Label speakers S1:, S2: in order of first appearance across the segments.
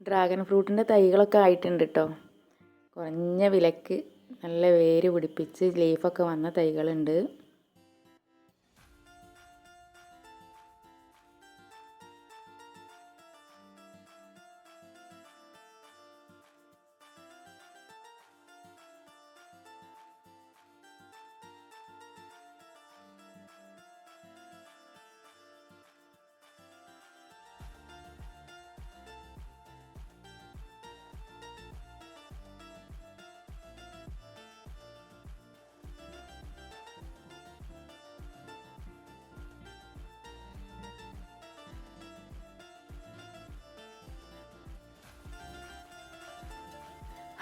S1: Dragon ഫ്രൂട്ടിന്റെ തൈകളൊക്കെ ആയിട്ടുണ്ട് കേട്ടോ കുറഞ്ഞ വിലക്ക് നല്ല വേര് പിടിപ്പിച്ച് ലീഫൊക്കെ വന്ന തൈകളുണ്ട്.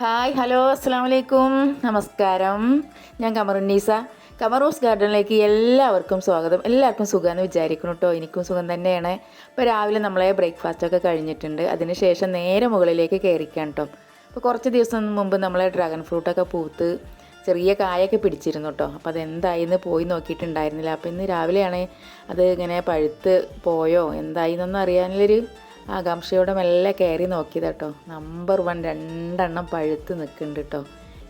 S1: ഹായ് ഹലോ അസ്സാം വലൈക്കും നമസ്കാരം ഞാൻ കമറുന്നീസ കമറൂസ് ഗാർഡനിലേക്ക് എല്ലാവർക്കും സ്വാഗതം. എല്ലാവർക്കും സുഖമെന്ന് വിചാരിക്കുന്നു കേട്ടോ എനിക്കും സുഖം തന്നെയാണ്. ഇപ്പോൾ രാവിലെ നമ്മളെ ബ്രേക്ക്ഫാസ്റ്റൊക്കെ കഴിഞ്ഞിട്ടുണ്ട്. അതിനുശേഷം നേരെ മുകളിലേക്ക് കയറിക്കാൻ കേട്ടോ അപ്പോൾ കുറച്ച് ദിവസം മുമ്പ് നമ്മളെ ഡ്രാഗൺ ഫ്രൂട്ടൊക്കെ പൂത്ത് ചെറിയ കായൊക്കെ പിടിച്ചിരുന്നു കേട്ടോ അപ്പോൾ അതെന്തായി എന്ന് പോയി നോക്കിയിട്ടുണ്ടായിരുന്നില്ല. അപ്പോൾ ഇന്ന് രാവിലെയാണ് അത് ഇങ്ങനെ പഴുത്ത് പോയോ? എന്തായി എന്നൊന്നും അറിയാനുള്ളൊരു ആകാംക്ഷയോടെ മെല്ലെ കയറി നോക്കിയത് കേട്ടോ നമ്പർ വൺ രണ്ടെണ്ണം പഴുത്ത് നിൽക്കുന്നുണ്ട് കേട്ടോ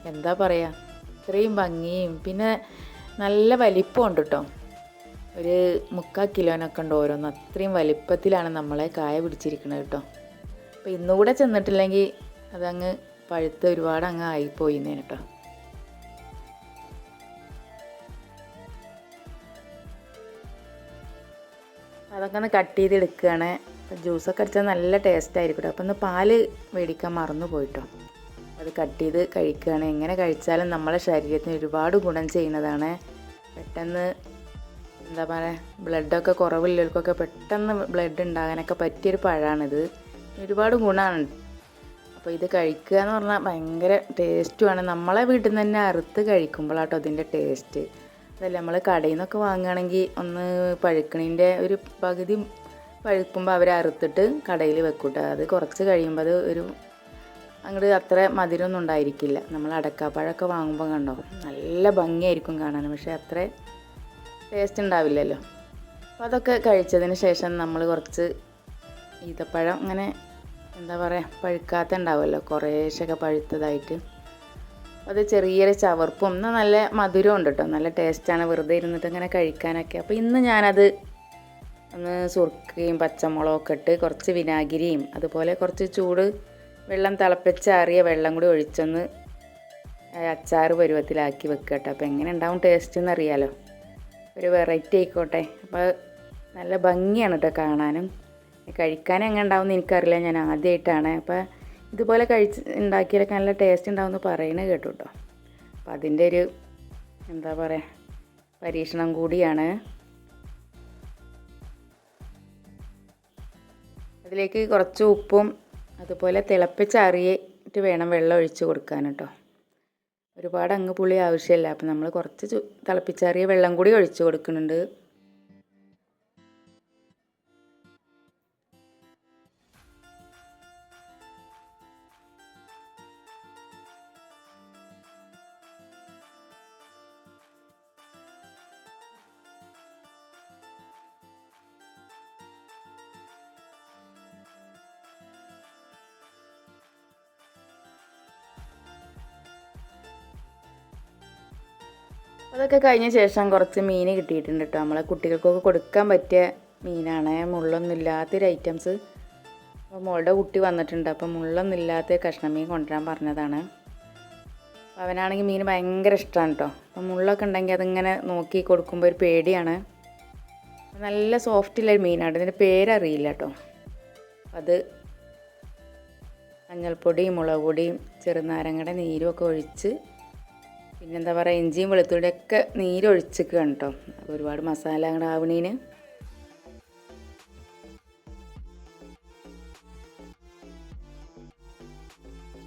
S1: എന്താ പറയുക ഇത്രയും ഭംഗിയും പിന്നെ നല്ല വലിപ്പമുണ്ട് കേട്ടോ ഒരു മുക്കാൽ കിലോനൊക്കെ ഉണ്ട് ഓരോന്ന്. അത്രയും വലിപ്പത്തിലാണ് നമ്മളെ കായ പിടിച്ചിരിക്കുന്നത് കേട്ടോ അപ്പോൾ ഇന്നുകൂടെ ചെന്നിട്ടില്ലെങ്കിൽ അതങ്ങ് പഴുത്ത് ഒരുപാട് അങ്ങ് ആയിപ്പോയിന്നേ കേട്ടോ അതൊക്കെ ഒന്ന് കട്ട് ചെയ്ത് എടുക്കുകയാണ് ജ്യൂസൊക്കെ അടിച്ചാൽ നല്ല ടേസ്റ്റ് ആയിരിക്കും അപ്പം ഒന്ന് പാൽ മേടിക്കാൻ മറന്നു പോയിട്ടോ. അത് കട്ട് ചെയ്ത് കഴിക്കുകയാണ് എങ്ങനെ കഴിച്ചാലും നമ്മളെ ശരീരത്തിന് ഒരുപാട് ഗുണം ചെയ്യുന്നതാണ്. പെട്ടെന്ന് എന്താ പറയുക ബ്ലഡൊക്കെ കുറവില്ലവർക്കൊക്കെ പെട്ടെന്ന് ബ്ലഡ് ഉണ്ടാകാനൊക്കെ പറ്റിയൊരു പഴമാണിത് ഒരുപാട് ഗുണമാണ് അപ്പോൾ ഇത് കഴിക്കുക എന്ന് പറഞ്ഞാൽ ഭയങ്കര ടേസ്റ്റുമാണ് നമ്മളെ വീട്ടിൽ നിന്ന് തന്നെ അറുത്ത് കഴിക്കുമ്പോഴാട്ടോ അതിന്റെ ടേസ്റ്റ് അതല്ല നമ്മൾ കടയിൽ നിന്നൊക്കെ വാങ്ങുകയാണെങ്കിൽ ഒന്ന് പഴുക്കണിന്റെ ഒരു പകുതി പഴുക്കുമ്പോൾ അവർ അറുത്തിട്ട് കടയിൽ വെക്കൂട്ടോ. അത് കുറച്ച് കഴിയുമ്പോൾ അത് ഒരു അങ്ങോട്ട് അത്ര മധുരമൊന്നും ഉണ്ടായിരിക്കില്ല. നമ്മൾ അടക്കാപ്പഴമൊക്കെ വാങ്ങുമ്പോൾ കണ്ടോ നല്ല ഭംഗിയായിരിക്കും കാണാൻ പക്ഷേ അത്ര ടേസ്റ്റ് ഉണ്ടാവില്ലല്ലോ. അപ്പോൾ അതൊക്കെ കഴിച്ചതിന് ശേഷം നമ്മൾ കുറച്ച് ഈത്തപ്പഴം അങ്ങനെ എന്താ പറയുക പഴുക്കാത്ത ഉണ്ടാവുമല്ലോ കുറേശ്ശൊക്കെ പഴുത്തതായിട്ട്. അത് ചെറിയൊരു ചവർപ്പും എന്നാൽ നല്ല മധുരം ഉണ്ട് കേട്ടോ നല്ല ടേസ്റ്റാണ് വെറുതെ ഇരുന്നിട്ട് ഇങ്ങനെ കഴിക്കാനൊക്കെ. അപ്പോൾ ഇന്ന് ഞാനത് ഒന്ന് സുർക്കയും പച്ചമുളകൊക്കെ ഇട്ട് കുറച്ച് വിനാഗിരിയും അതുപോലെ കുറച്ച് ചൂട് വെള്ളം തിളപ്പിച്ചാറിയ വെള്ളം കൂടി ഒഴിച്ചൊന്ന് അച്ചാർ പരുവത്തിലാക്കി വെക്കുക കേട്ടോ അപ്പോൾ എങ്ങനെ ഉണ്ടാവും ടേസ്റ്റ് എന്നറിയാലോ ഒരു വെറൈറ്റി ആയിക്കോട്ടെ. അപ്പോൾ നല്ല ഭംഗിയാണ് കേട്ടോ കാണാനും. കഴിക്കാൻ എങ്ങനെ ഉണ്ടാവും എന്ന് എനിക്കറിയില്ല. ഞാൻ ആദ്യമായിട്ടാണ് അപ്പോൾ ഇതുപോലെ കഴിച്ച് ഉണ്ടാക്കിയാലൊക്കെ നല്ല ടേസ്റ്റ് ഉണ്ടാവുമെന്ന് പറയുന്നത് കേട്ടു കേട്ടോ അപ്പോൾ അതിന്റെ ഒരു എന്താ പറയുക പരീക്ഷണം കൂടിയാണ്. അതിലേക്ക് കുറച്ച് ഉപ്പും അതുപോലെ തിളപ്പിച്ചറിയിട്ട് വേണം വെള്ളം ഒഴിച്ച് കൊടുക്കാൻ കേട്ടോ. ഒരുപാട് അങ്ങ് പുളി ആവശ്യമില്ല. അപ്പം നമ്മൾ കുറച്ച് തിളപ്പിച്ചാറിയ വെള്ളം കൂടി ഒഴിച്ച് കൊടുക്കുന്നുണ്ട്. അതൊക്കെ കഴിഞ്ഞ ശേഷം കുറച്ച് മീൻ കിട്ടിയിട്ടുണ്ട് കേട്ടോ നമ്മളെ കുട്ടികൾക്കൊക്കെ കൊടുക്കാൻ പറ്റിയ മീനാണ്. മുള്ളൊന്നും ഇല്ലാത്തൊരു ഐറ്റംസ് അപ്പോൾ മോളുടെ കുട്ടി വന്നിട്ടുണ്ട്. അപ്പോൾ മുള്ളൊന്നും ഇല്ലാത്ത കഷ്ണം മീൻ കൊണ്ടുവരാൻ പറഞ്ഞതാണ്. അവനാണെങ്കിൽ മീൻ ഭയങ്കര ഇഷ്ടമാണ് കേട്ടോ അപ്പോൾ മുള്ളൊക്കെ ഉണ്ടെങ്കിൽ അതിങ്ങനെ നോക്കി കൊടുക്കുമ്പോൾ ഒരു പേടിയാണ്. നല്ല സോഫ്റ്റുള്ള മീനാണ്. ഇതിന്റെ പേരറിയില്ല കേട്ടോ അത് മഞ്ഞൾപ്പൊടിയും മുളക് പൊടിയും ചെറുനാരങ്ങയുടെ നീരും ഒക്കെ ഒഴിച്ച് പിന്നെന്താ പറയുക ഇഞ്ചിയും വെളുത്തുള്ളിയൊക്കെ നീരൊഴിച്ചിക്കുകയാണ് കേട്ടോ അപ്പോൾ ഒരുപാട് മസാല അങ്ങനെ ആവണീന്.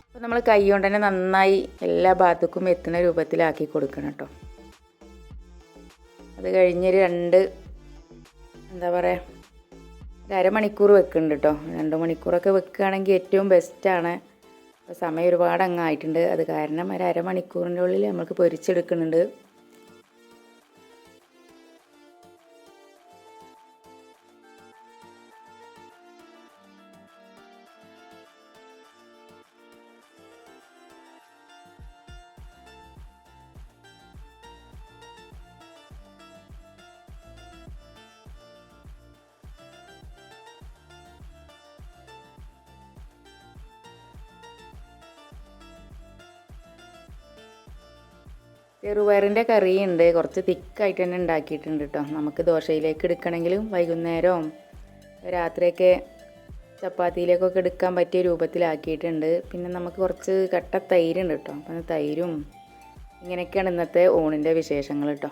S1: അപ്പോൾ നമ്മൾ കൈ കൊണ്ട് തന്നെ നന്നായി എല്ലാ ഭാഗത്തേക്കും എത്തുന്ന രൂപത്തിലാക്കി കൊടുക്കണം കേട്ടോ അത് കഴിഞ്ഞൊരു രണ്ട് എന്താ പറയുക ഒരു അരമണിക്കൂർ വെക്കുന്നുണ്ട് കേട്ടോ രണ്ട് മണിക്കൂറൊക്കെ വെക്കുകയാണെങ്കിൽ ഏറ്റവും ബെസ്റ്റാണ് സമയം ഒരുപാട് അങ്ങായിട്ടുണ്ട് അത് കാരണം ഒരു അരമണിക്കൂറിന്റെ ഉള്ളിൽ നമുക്ക് പൊരിച്ചെടുക്കുന്നുണ്ട്. ചെറുപയറിന്റെ കറിയുണ്ട്. കുറച്ച് തിക്കായിട്ട് തന്നെ ഉണ്ടാക്കിയിട്ടുണ്ട് കേട്ടോ നമുക്ക് ദോശയിലേക്ക് എടുക്കണമെങ്കിലും വൈകുന്നേരവും രാത്രിയൊക്കെ ചപ്പാത്തിയിലേക്കൊക്കെ എടുക്കാൻ പറ്റിയ രൂപത്തിലാക്കിയിട്ടുണ്ട്. പിന്നെ നമുക്ക് കുറച്ച് കട്ട തൈരുണ്ട് കേട്ടോ അപ്പം തൈരും ഇങ്ങനെയൊക്കെയാണ് ഇന്നത്തെ ഓണിന്റെ വിശേഷങ്ങൾ കേട്ടോ